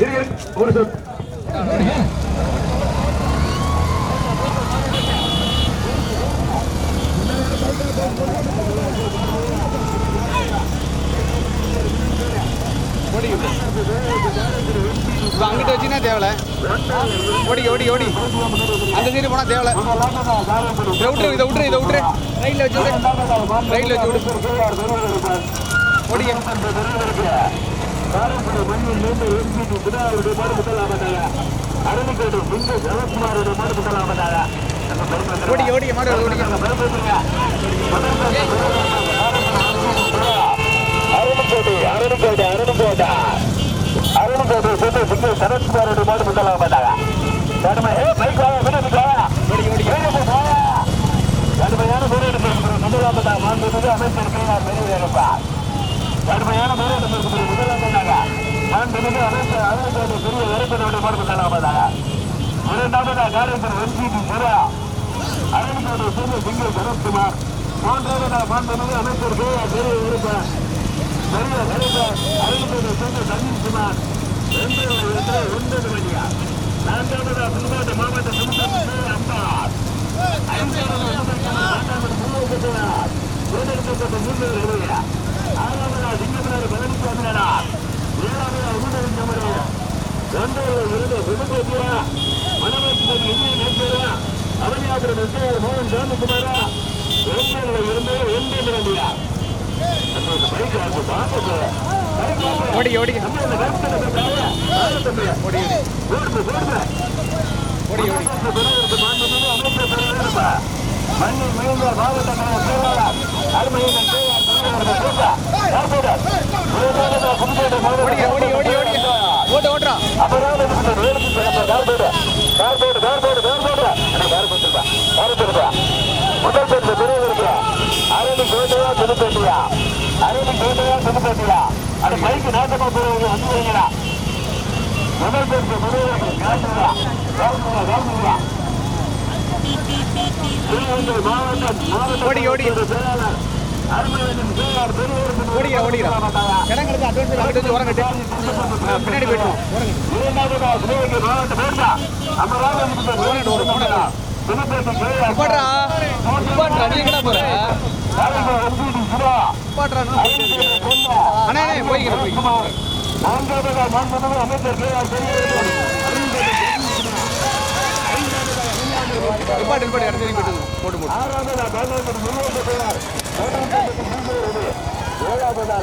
இரு, இரு. ஒரு சொல் இப்போ அங்கிட்ட வச்சுன்னா தேவலை. ஓடி ஓடி ஓடி. அந்த சைடு போனால் தேவலை. இதை விட்டுரு இதை விட்டுரு இதை விட்டுரு. ரைட்டில் வச்சு விடு. ரைட்டில் வச்சு விடு. ஓடிங்க. காலப்பட மண்ணிலிருந்து எம்பிபி புதாவுடைய மாடு புத்தலாமட்டாங்க அரணிக்கோட்டை முன்பு சரத்குமாருடைய மாடு புத்தலாமட்டாங்க ஓடி ஓடி மாடு ஓடி அரணுக்கோட்டை அரணுக்கோட்டை அரணுக்கோட்டை அரணுக்கோட்டை சேர்ந்து முன்பு சரத்குமாருடைய மாடு புத்தலாமட்டாங்க கடுமையான அமைச்சிருக்கேன் பெரிய வேணுப்பா கடுமையான மேலே முதலாம் பண்ணாங்க மாண்புமிகு அரசு அரசு பெரிய வரைபடோட பார்த்து செல்லப்பட்டாங்க இரண்டாவது காரேசர் எம்சிபி முரா. அரசுடைய சேர்ந்த சிங்க சரத்குமார். மூன்றாவது மாண்புமிகு அமைச்சர் கே பெரிய இருப்பார் பெரிய வரைபர் அரசுடைய சேர்ந்த சந்தீப் குமார் என்று போட்டியா அறுபது கிலோமீட்டர் சொந்த போட்டியா அது பைக்கு நாட்டமா போறவங்க வந்து வரீங்களா பின்னாடி போயிடுவோம் உரம் அண்ணே போய்க்கிறேன் போய்க்கிறேன் நிப்பாட்டு நிப்பாட்டு அடுத்த போட்டு போட்டு போட்டு ஏழாவதா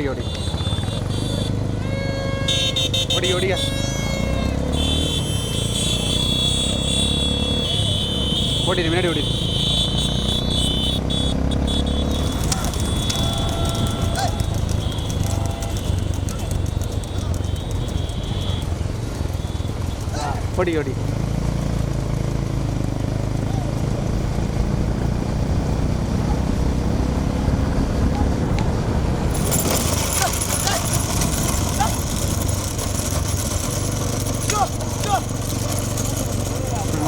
ഓടി ഓടി ഓടി ഓടിയ ഓടിയിരു മുന്നാടി ഓടിയിരു ഓടി ഓടി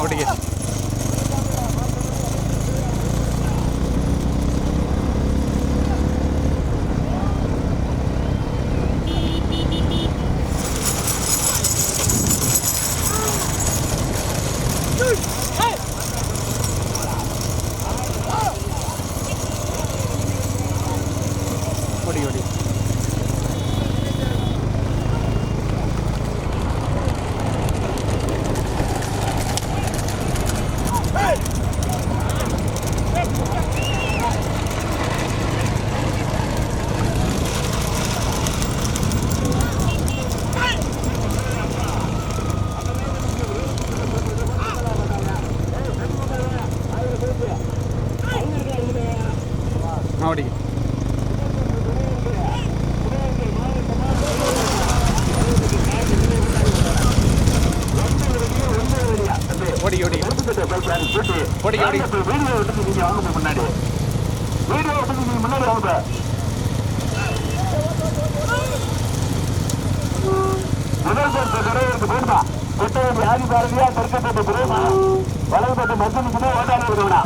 അങ്ങോട്ടേക്ക്. வலதுபட்டு மத்தனுக்குமே ஓட்டாளி விடுவனா.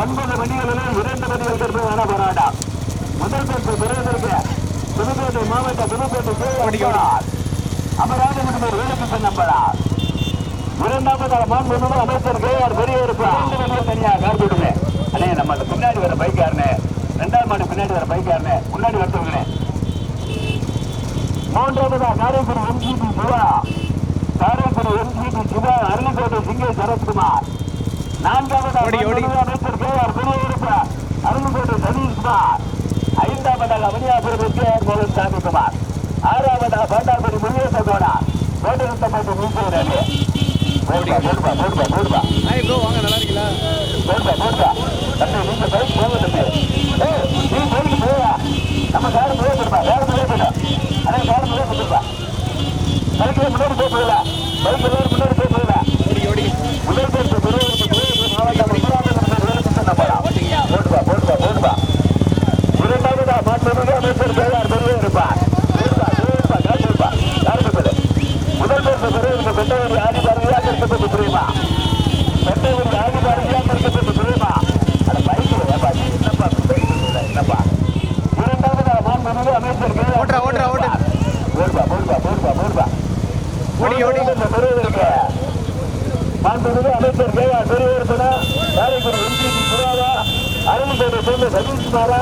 ஒன்பது மணிகளில் இரண்டு மணிகள் திருப்பி வேணா போராட்டம் முதல் பரிசு பெறுவதற்கு புதுக்கோட்டை மாவட்ட புதுக்கோட்டை அமராஜனுக்கு வேலைக்கு நம்பரா இரண்டாவது மாண்பு அமைச்சர் கே ஆர் பெரியவருக்கு தனியாக கார்பெடுங்க அண்ணே நம்ம பின்னாடி வர பைக்காரனே ரெண்டாவது மாடு பின்னாடி வர பைக்காரனே முன்னாடி வரட்டுங்களே. மூன்றாவதா காரைக்குடி எம்ஜிபி சிவா காரைக்குடி எம்ஜிபி சிவா அருள்கோட்டை சிங்கை சரத்குமார் நான்காவதா அமைச்சர் கே ஆர் பெரியவருக்கு அருள்கோட்டை சதீஷ்குமார் ஐந்தாவதாக அவனியாபுரம் கே ஆர் மோகன் குமார் ஆறாவதா பாண்டார்படி முருகேசகோடா கோட்டரத்தம்பட்டு மூச்சேரே போடுபா போடுபா போடுபா போடுபா ஹாய் ப்ரோ வாங்க நல்லா இருக்கீங்களா போடுபா போடுபா தம்பி நீங்க பைக் போக தம்பி ஏய் நீ பைக்கு போயா நம்ம காரு போய் போடுப்பா காரு போய் போடு அண்ணா காரு போய் போடுப்பா பைக்கில் முன்னாடி போய் போகல பைக் எல்லாரும் முன்னாடி போய் போகல ஓடி ஓடி முதல் பேருக்கு பெரியவருக்கு பெரியவருக்கு மாவட்டம் முதலாவது வேலை சுத்தம் போடா போடுப்பா போடுப்பா போடுப்பா இரண்டாவதா மாண்புமிகு அமைச்சர் பேரார் பெரிய இருப்பார் போடுப்பா போடுப்பா காசு இருப்பா யாருக்கு பேரு முதல் பேருக்கு பெரியவருக்கு பெற்றவர் ஆதி பாரதியா திருப்பதி புரியுமா பெற்றவர் ஆதி பாரதியா திருப்பதி புரியுமா அந்த பைக்கில் ஏப்பா நீ என்னப்பா பைக் என்னப்பா இரண்டாவதா மாண்புமிகு அமைச்சர் பேரார் ஓட்டுறா, ஓட்டுறா, ஓட்டு. போடுப்பா போடுப்பா போடுப்பா போடுப்பா ஓடி, ஓடி. இந்த பெரியவருக்கு மாண்புமிகு அமைச்சர் கே ஆர் பெரியவர்சனா காரைக்குடி எம்பி சுராவா அருள்கோட்டை சேர்ந்த சதீஷ்குமாரா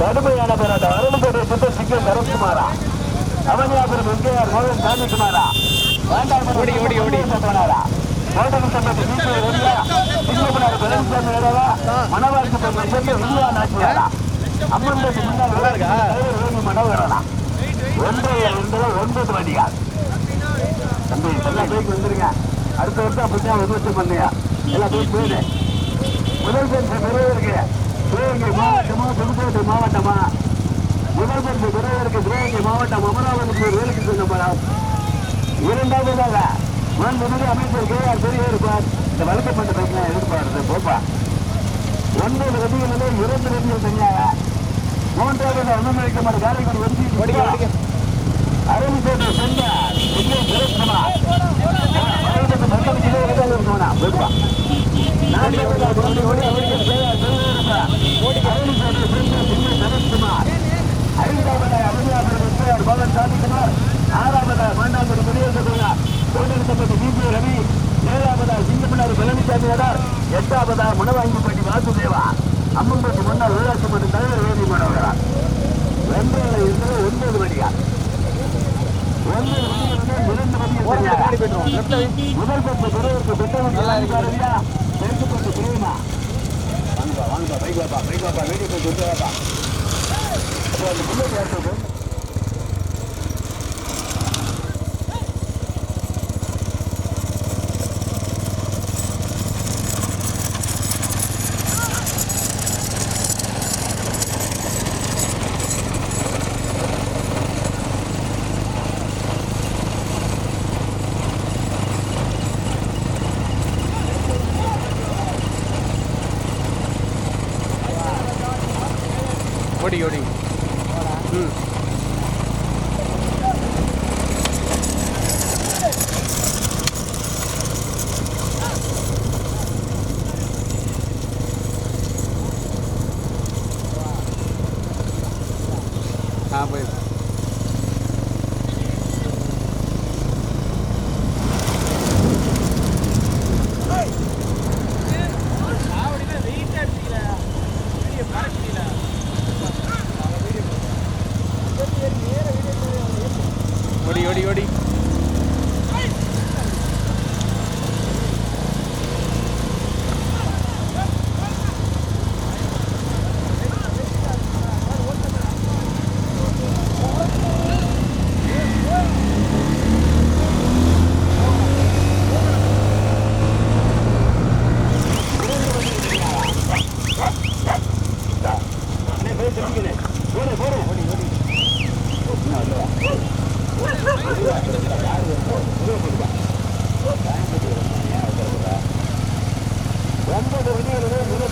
கடுமையான போராட்டம் அருள்கோட்டை சேர்ந்த சிங்க சரத்குமாரா அவனியாபுரம் எம்கேஆர் மோகன் சாமிக்குமாரா ஓடி, ஓடி, ஓடி. போனாரா கோட்டை சம்பத்து வீட்டு வெளியா சிங்கப்பனார் பழனிசாமி வேறவா மணவாழ்க்கை பொண்ணு சேர்ந்த வில்லியா நாச்சியாரா அம்மன் முன்னாள் நல்லா இருக்கா? வேணி மனோகரனா ஒன்று ஒன்று ஒன்பது வண்டிகள் தம்பி எல்லாம் போய்க்கு வந்துருங்க அடுத்த வருஷம் அப்படித்தான் ஒரு வருஷம் பண்ணியா எல்லாம் போய் போயிடு முதல் பரிசு பெறுவதற்கு மாவட்டமா புதுக்கோட்டை மாவட்டமா? முதல் பரிசு பெறுவதற்கு சிவகங்கை மாவட்டம் அமராவதிக்கு ஒரு வேலைக்கு சொன்னப்படாம் இரண்டாவதாக மாண்புமிகு அமைச்சர் கே ஆர் பெரியவர் இந்த வழக்கப்பட்ட பைக்கெல்லாம் எதிர்பார்த்து போப்பா. ஒன்பது ரதிகளிலே இரண்டு ரதிகள் தனியாக. மூன்றாவது அனுமதிக்கப்பட்ட காரைக்குடி ஓடிக்க வந்து ஓடிக்க அருள்கோட்டை சென்ற விஜய சுரேஷ்குமார் மறைவுக்கு மக்கள் கிலோ விதம் இருக்கணும்னா போடுவா நகர் எட்டாவதா முனவாங்கிப்பட்டி வாசுதேவா அம்மன்பட்டி முன்னாள் ஊராட்சி மன்ற தலைவர் வேதி மனோகரன் ஒன்பது இருந்தது ஒன்பது மணியா ஒன்பது மணியிலிருந்து இரண்டு முதல் பத்து பெரியவருக்கு பெற்றவங்க நல்லா இருக்கு. இருக்காருல்லையா தெற்கு பத்து பிரியுமா வாங்கப்பா வாங்கப்பா பைக் வாப்பா பைக் வாப்பா வீட்டுக்கு கொண்டு வாப்பா அப்போ அந்த புல்லட் ஏற்றது ஆ போய் ஓடி ஓடி ஓடி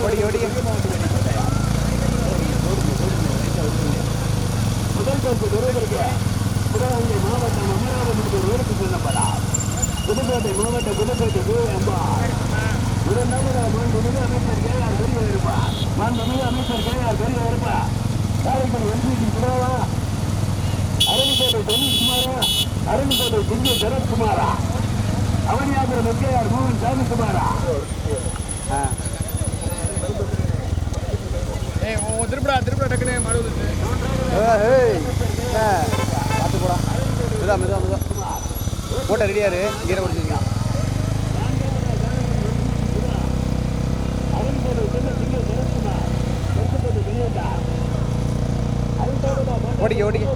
ஓடி ஓடி முதல் பரிசு பெறுவதற்கு சிவகங்கை மாவட்டம் அமராவதிக்கு ஒரு வேலைக்கு செல்லப்படா புதுக்கோட்டை மாவட்ட புதுக்கோட்டை கு அம்பா இரண்டாவதாக மாண்புமிகு அமைச்சர் கே ஆர் பெரிய இருப்பா மாண்புமிகு அமைச்சர் கே ஆர் பெரிய இருப்பா காரைக்குடி எம்பி சுடாவா அரணிக்கோட்டை டென்னிஸ் குமாரா அரணிக்கோட்டை திவ்ய சரத்குமாரா அவனியாபுரம் எஸ்கேஆர் மோகன் சாமிக்குமாரா திருப்படா திருப்படா டக்குனு மாடு வந்துச்சு ஏய் என்ன பார்த்து போடா. மெதுவா மெதுவா மெதுவா. போட்ட ரெடியாரு கீரை குடிச்சிருக்கான் அரணிக்கோட்டை திவ்ய திவ்ய சரத்குமார் தெற்குக்கோட்டை பெரியதா ஓடிக்க ஓடிக்க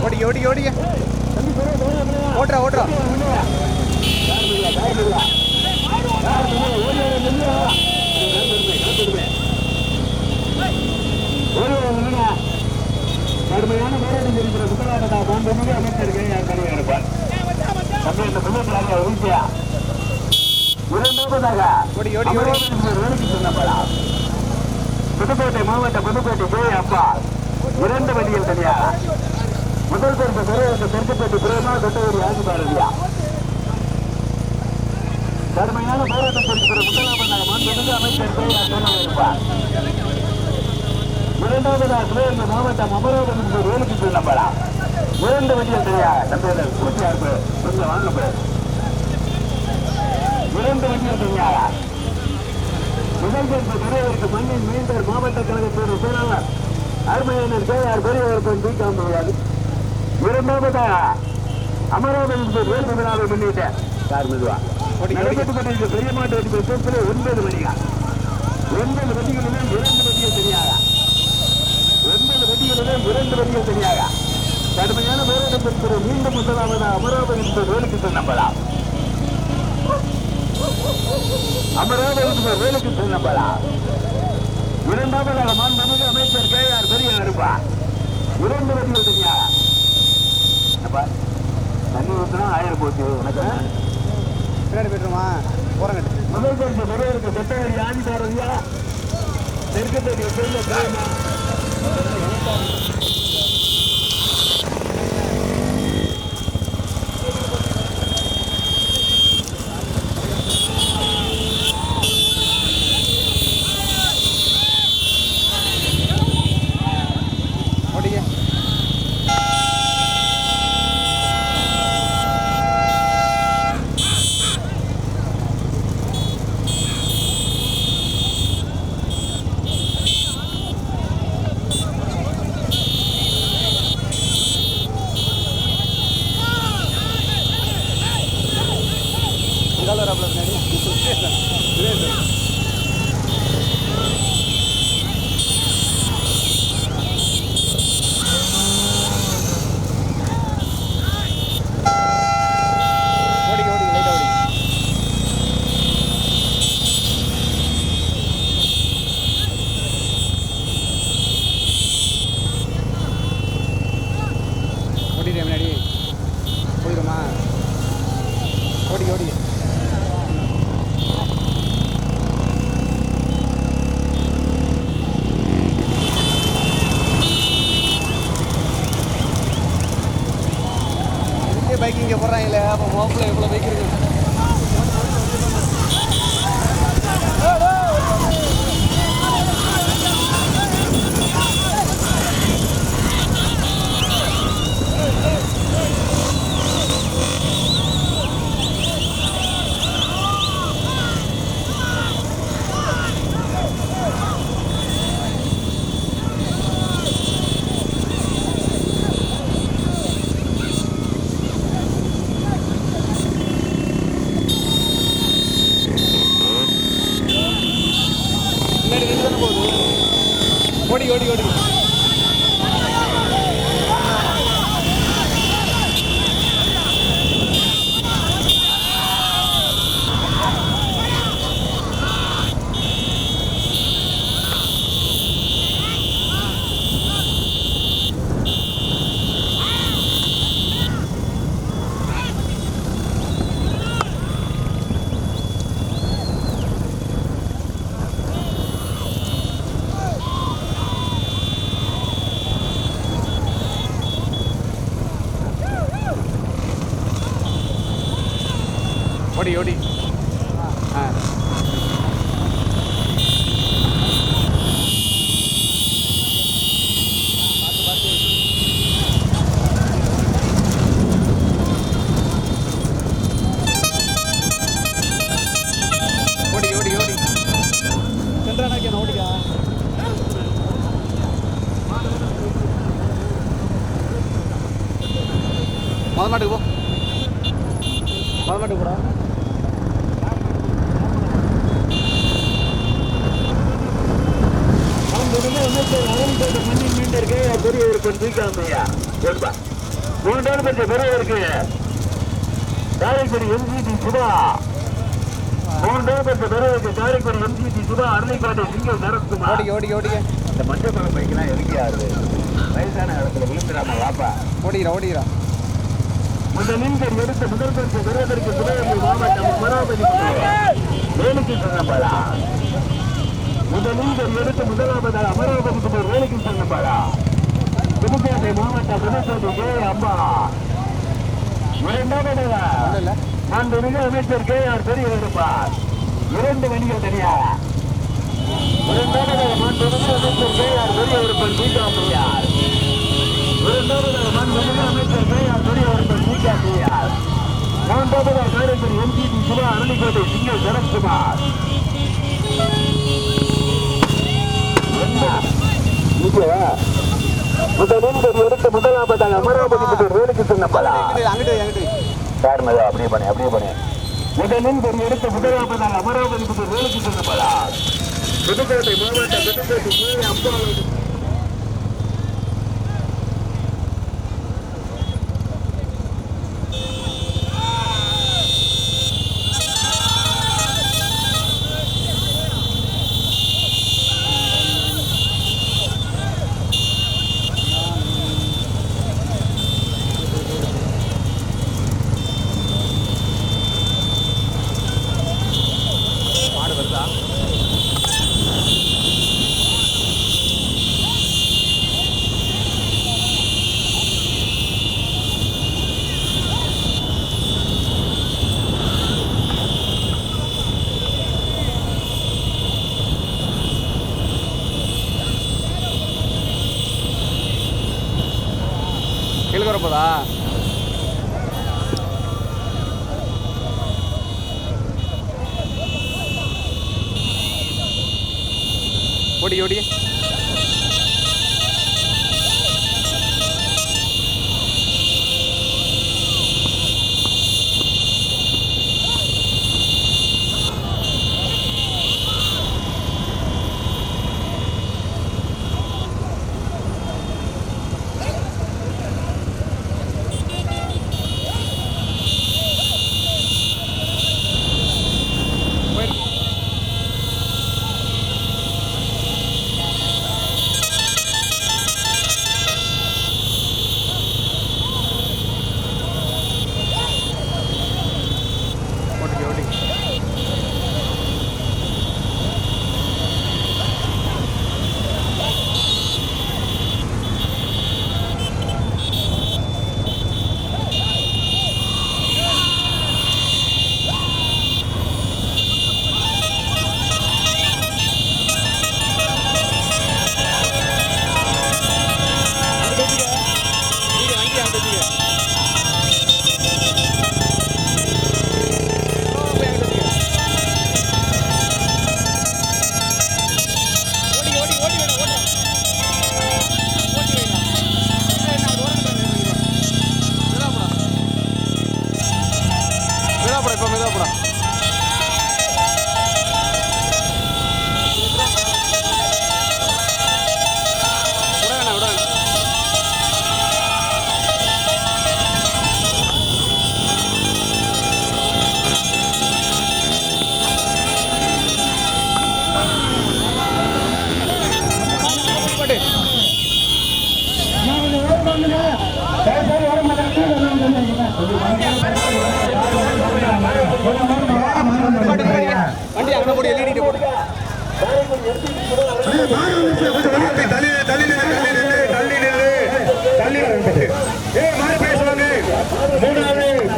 ஓடிக்க ஓடிக்க ஓடிக்க ஓட்டுறா ஓட்டுறா கடுமையான போராட்டம் இருக்கிற சுத்தலாட்டா மாண்புமிகு அமைச்சர் கே ஆர் கருவை இருப்பார் புள்ளி உறுதியா இரண்டாவதாக புதுக்கோட்டை மாவட்ட புதுக்கோட்டை கே அப்பா. இரண்டு வண்டிகள் தனியாக முதல் பொறுப்பு பெருவரத்து தெற்குப்பேட்டை பிரேமா தொட்டவரி ஆட்சி பாரதியா கடுமையான போராட்டம் இருக்கிற முதலாவதாக மாண்புமிகு அமைச்சர் கருவை இருப்பார் இரண்டாவதாக சிவகங்கை மாவட்டம் அமராவதி வேலைக்கு சொன்னப்படா. இரண்டு வண்டிகள் தனியாக தம்பி பூச்சியா இருப்பு கொஞ்சம் வாங்கப்படாது இரண்டு வண்டிகள் தனியாக மண்ணின் மீண்டர் மாவட்ட கழகத்தின் செயலாளர் அருமையினர் கே ஆர் பெரியவர்கள் டி காம்பது இரண்டாவதாக அமராவதி என்பது வேல்பு விழாவை முன்னிட்டு சார் மெதுவா நடைபெற்று பெரிய மாட்டு வெற்றி ஒன்பது மணிகள் ஒன்பது வண்டிகளிலே இரண்டு வண்டிகள் தனியாக ஒன்பது வண்டிகளிலே இரண்டு வண்டிகள் தனியாக கடுமையான மீண்டும் அமராவதி வேலைக்கு அமராவதி வேலைக்கு செல்லப்படா இரண்டாவதாக மாண்புமிகு அமைச்சர் கே ஆர் பெரிய இருப்பா இரண்டு தனியா அப்பா தண்ணி ஊற்றினா ஆயிரம் போச்சு உனக்கு பின்னாடி போய்ட்டுருமா போகிறேன் முதல் பரிசு பெறுவதற்கு செட்டவரி ஆணி பாரதியா தெற்கு தேடி சேர்ந்த ஓடி ஓடி. ஆ. மொதல் மாட்டுக்கு போ. மொதல் மாட்டுக்கு போடா. மூன்றாவது பெற்ற பெரியவருக்கு காரைக்குடி எம்ஜிடி சுதா மூன்றாவது பெற்ற பெரியவருக்கு காரைக்குடி எம்ஜிடி சுதா அரளிக்காட்டை சிங்கம் சரத்குமார். ஓடிக்க ஓடிக்க ஓடிக்க. இந்த மஞ்சள் பழம் பைக்கெல்லாம் எதுக்கு ஆறுது வயசான இடத்துல விழுந்துடாம வாப்பா. ஓடிக்கிறா ஓடிக்கிறா முதலில் எடுத்த முதல் பரிசு பெறுவதற்கு சிவகங்கை மாவட்டம் அமராவதி வேலைக்கு சொன்னபாடா முதலில் எடுத்த முதலாவதாக அமராவதி வேலைக்கு சொன்னபாடா புதுக்கோட்டை மாவட்டம் புதுக்கோட்டை கே ஒன்றும் இல்லை மாண்புமிகு அமைச்சர் கே ஆர் பெரியவர் இருப்பார் இரண்டு வணிகள் தனியாக இரண்டாவதாக மாண்புமிகு அமைச்சர் கே ஆர் மாண்புமிகு அமைச்சர் கே ஆர் பெரியவர் இருப்பார் தீகாமையார் மூன்றாவதாக காரைக்குடி எம்ஜிடி சிவா அரளிக்கோட்டை சிங்க சரத்குமார். என்ன? முதலில் எடுத்த முதலாவதாக அமராவதி வேலைக்கு அங்கிட்டு சார் அப்படியே பண்ணி அப்படியே பண்ணி. முதலில் எடுத்த முதலாவதாக அமராவதி வேலைக்கு சொன்னப்படா புதுக்கோட்டை மாவட்ட புதுக்கோட்டை கே.